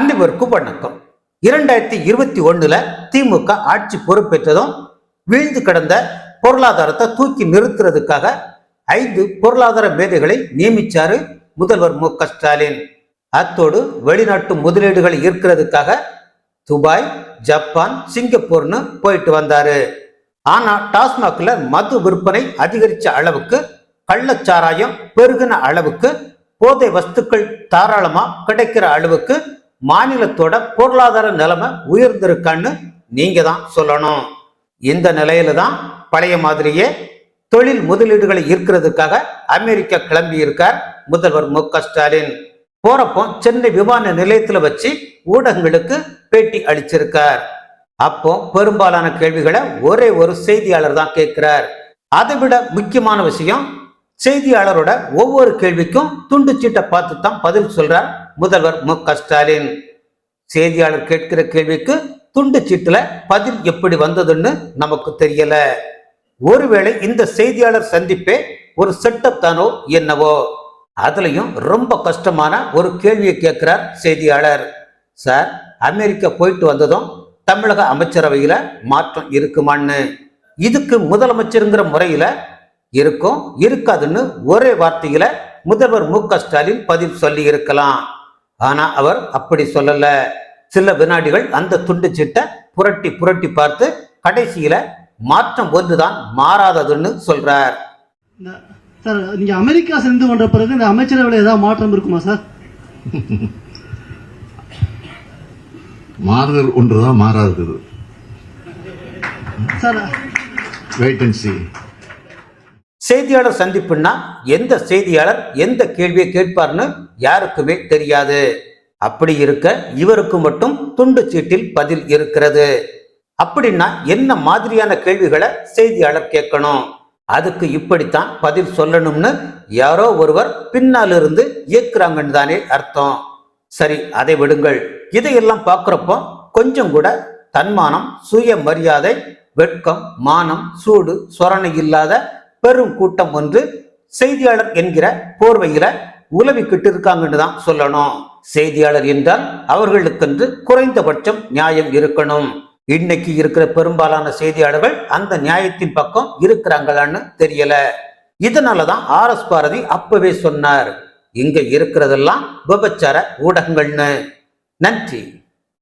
அனைவருக்கும் வணக்கம். இரண்டாயிரத்தி இருபத்தி ஒண்ணுல திமுக ஆட்சி பொறுப்பேற்றதும் வீழ்ந்து கிடந்த பொருளாதாரத்தை தூக்கி நிறுத்துறதுக்காக ஐந்து பொருளாதார மேதைகளை நியமிச்சாரு முதல்வர் மு க ஸ்டாலின். அத்தோடு வெளிநாட்டு முதலீடுகளை ஈர்க்கிறதுக்காக துபாய் ஜப்பான் சிங்கப்பூர்னு போயிட்டு வந்தாரு. ஆனா டாஸ்மாக்ல மது விற்பனை அதிகரிச்ச அளவுக்கு கள்ளச்சாராயம் பெருகின அளவுக்கு போதை வஸ்துக்கள் தாராளமா கிடைக்கிற அளவுக்கு மாநிலத்தோட பொருளாதார நிலைமை உயர்ந்திருக்கான்னு நீங்க தான் சொல்லணும். இந்த நிலையில தான் பழைய மாதிரியே தொழில் முதலீடுகளை ஈர்க்கிறதுக்காக அமெரிக்கா கிளம்பி இருக்கார் முதல்வர் மு க ஸ்டாலின். போறப்போ சென்னை விமான நிலையத்துல வச்சு ஊடகங்களுக்கு பேட்டி அளிச்சிருக்கார். அப்போ பெரும்பாலான கேள்விகளை ஒரே ஒரு செய்தியாளர் தான் கேட்கிறார். அதை விட முக்கியமான விஷயம் செய்தியாளரோட ஒவ்வொரு கேள்விக்கும் துண்டு சீட்டை பார்த்து தான் பதில் சொல்றார் முதல்வர் மு க ஸ்டாலின். செய்தியாளர் கேட்கிற கேள்விக்கு துண்டு சீட்டுல பதில் எப்படி வந்ததுன்னு நமக்கு தெரியல. ஒருவேளை இந்த செய்தியாளர் சந்திப்பே ஒரு செட்டப் தானோ என்னவோ? அதுலயும் ரொம்ப கஷ்டமான ஒரு கேள்வியை கேட்கிறார் செய்தியாளர். சார் அமெரிக்கா போயிட்டு வந்ததும் தமிழக அமைச்சரவையில மாற்றம் இருக்குமான்னு. இதுக்கு முதலமைச்சருங்கிற முறையில இருக்கும். இருக்காதுன்னு ஒரே வார்த்தையில முதல்வர் மு க ஸ்டாலின் பதில் சொல்லி இருக்கலாம். ஆனா அவர் அப்படி சொல்லல. சில வினாடிகள் அந்த துண்டு சீட்டை புரட்டி புரட்டி பார்த்து கடைசியில மாற்றம் ஒன்றுதான் மாறாததுன்னு சொல்றார். சார் நீங்க அமெரிக்கா சென்று கொண்ட பிறகு இந்த அமைச்சரவையில் ஏதாவது மாற்றம் இருக்குமா சார்? மாறுதல் ஒன்றுதான் மாறாதது. சார் வெயிட் அண்ட் சி செய்தியாளர் சந்திப்புன்னா எந்த செய்தியாளர் எந்த கேள்வியை கேட்பார்னு யாருக்குமே தெரியாது. அப்படி இருக்க இவருக்கு மட்டும் துண்டு சீட்டில் பதில் இருக்கிறது. அப்படின்னா என்ன மாதிரியான கேள்விகளை செய்தியாளர் கேட்கணும்? அதுக்கு இப்படித்தான் பதில் சொல்லணும்னு யாரோ ஒருவர் பின்னால் இருந்து இயக்குறாங்கன்னு தானே அர்த்தம். சரி அதை விடுங்கள். இதையெல்லாம் பார்க்குறப்போ கொஞ்சம் கூட தன்மானம் சுய மரியாதை வெட்கம் மானம் சூடு சொரணை இல்லாத பெரும் கூட்டம் ஒன்று செய்தியாளர் என்கிற போர்வையில உலவிக்கிட்டு இருக்காங்கன்னு தான் சொல்லணும். செய்தியாளர் என்றால் அவர்களுக்கென்று குறைந்தபட்சம் நியாயம் இருக்கணும். இன்னைக்கு இருக்கிற பெரும்பாலான செய்தியாளர்கள் அந்த நியாயத்தின் பக்கம் இருக்கிறாங்களான்னு தெரியல. இதனாலதான் ஆர் எஸ் பாரதி அப்பவே சொன்னார். இங்க இருக்கிறதெல்லாம் விபச்சார ஊடகங்கள்னு. நன்றி.